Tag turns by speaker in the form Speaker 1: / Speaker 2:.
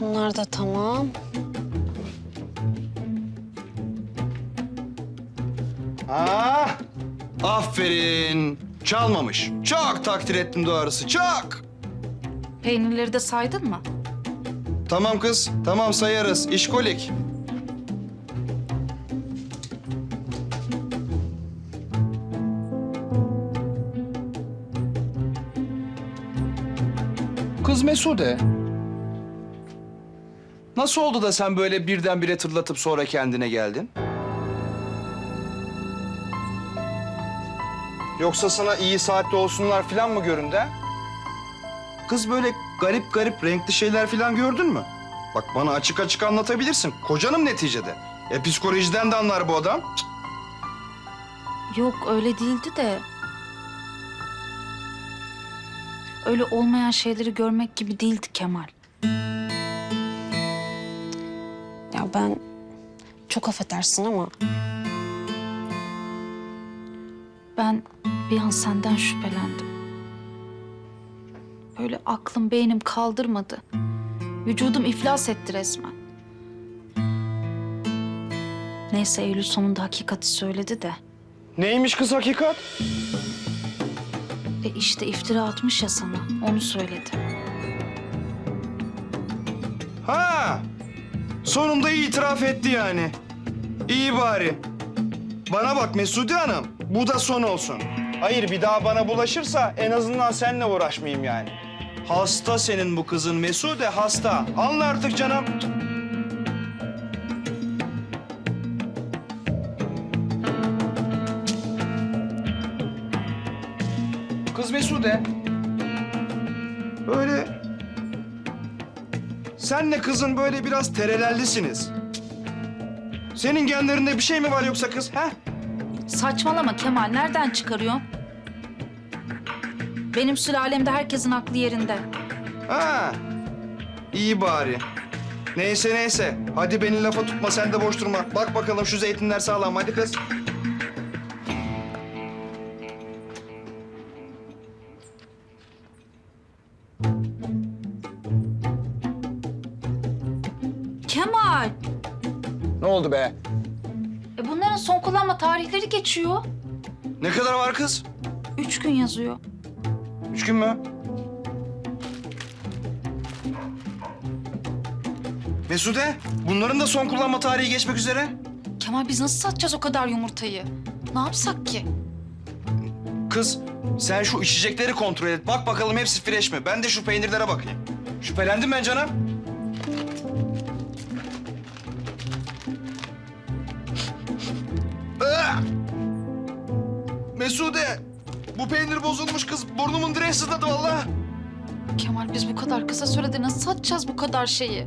Speaker 1: Bunlar da tamam.
Speaker 2: Ha, aferin. Çalmamış. Çok takdir ettim doğrusu. Çok.
Speaker 3: Peynirleri de saydın mı?
Speaker 2: Tamam kız. Tamam sayarız. İşkolik. Kız Mesude. Nasıl oldu da sen böyle birdenbire tırlatıp sonra kendine geldin? Yoksa sana iyi saatte olsunlar falan mı göründü? ha? Kız böyle garip garip renkli şeyler falan gördün mü? Bak bana açık açık anlatabilirsin. Kocanım neticede. E psikolojiden de anlar bu adam.
Speaker 3: Yok öyle değildi de. Öyle olmayan şeyleri görmek gibi değildi Kemal.
Speaker 1: Ben çok affedersin ama
Speaker 3: Ben bir an senden şüphelendim. Böyle aklım beynim kaldırmadı. Vücudum iflas etti resmen. Neyse Eylül sonunda hakikati söyledi de.
Speaker 2: Neymiş kız hakikat?
Speaker 3: E işte iftira atmış ya sana. Onu söyledi.
Speaker 2: Ha! Sonunda itiraf etti yani. İyi bari. Bana bak Mesude Hanım, bu da son olsun. Hayır bir daha bana bulaşırsa en azından seninle uğraşmayayım yani. Hasta senin bu kızın Mesude hasta. Anla artık canım. Kız Mesude. Böyle Senle kızın böyle biraz terelellisiniz. Senin genlerinde bir şey mi var yoksa kız? Ha?
Speaker 3: Saçmalama Kemal. Nereden çıkarıyorsun? Benim sülalemde herkesin aklı yerinde.
Speaker 2: Ha. İyi bari. Neyse neyse. Hadi beni lafa tutma sen de boş durma. Bak bakalım şu zeytinler sağlam hadi kız.
Speaker 3: Kemal!
Speaker 2: Ne oldu be?
Speaker 3: E bunların son kullanma tarihleri geçiyor.
Speaker 2: Ne kadar var kız?
Speaker 3: Üç gün yazıyor.
Speaker 2: Üç gün mü? Mesude, bunların da son kullanma tarihi geçmek üzere.
Speaker 3: Kemal biz nasıl satacağız o kadar yumurtayı? Ne yapsak ki?
Speaker 2: Kız, sen şu içecekleri kontrol et. Bak bakalım hepsi fresh mi? Ben de şu peynirlere bakayım. Şüphelendim ben canım. Mesude, bu peynir bozulmuş kız. Burnumun direği sızladı vallahi.
Speaker 3: Kemal biz bu kadar kısa sürede nasıl satacağız bu kadar şeyi?